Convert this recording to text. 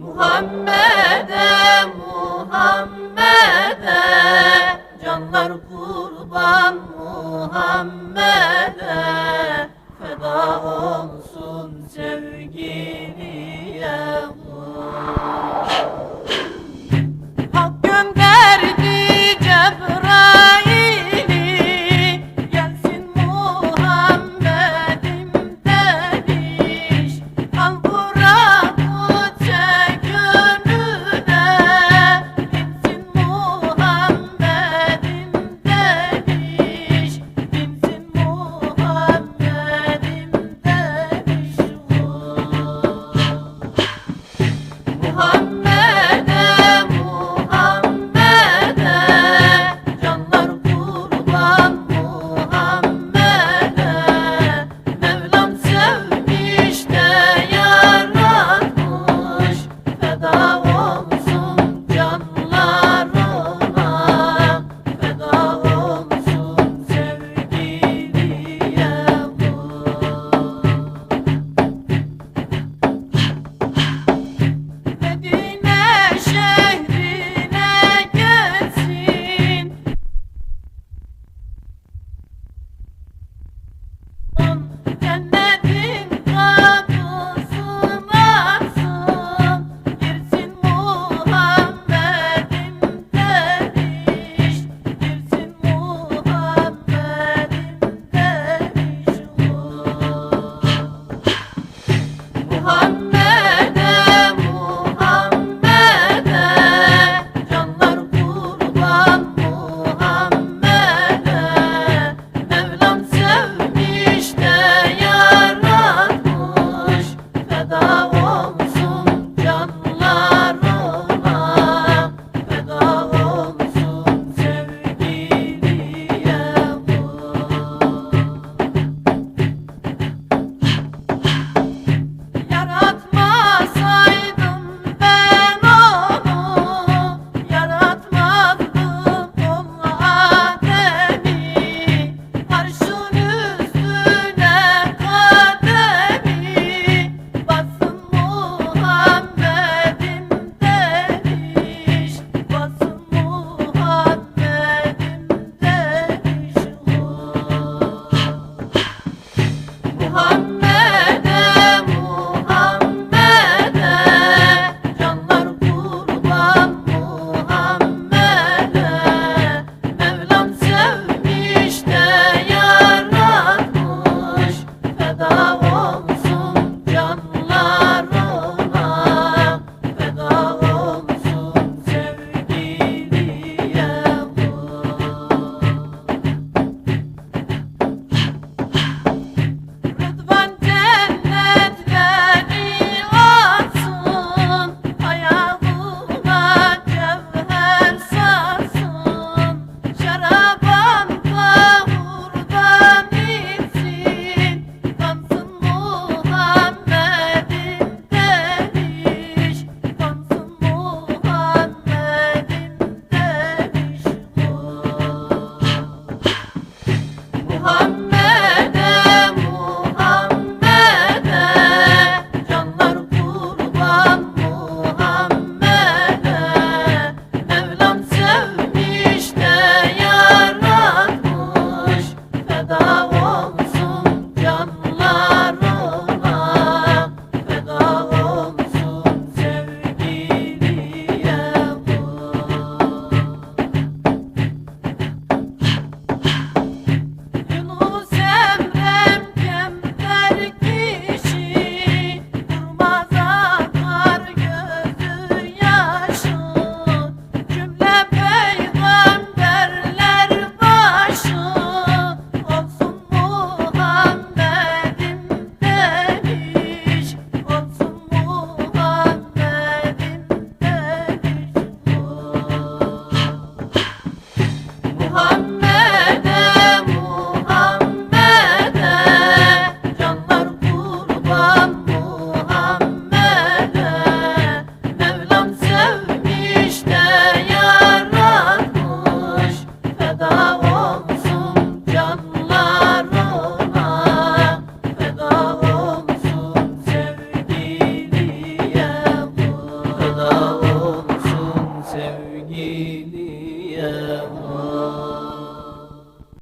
Muhammed'e Muhammed'e. Canlar kurban Muhammed'e. Feda olsun sevgiliye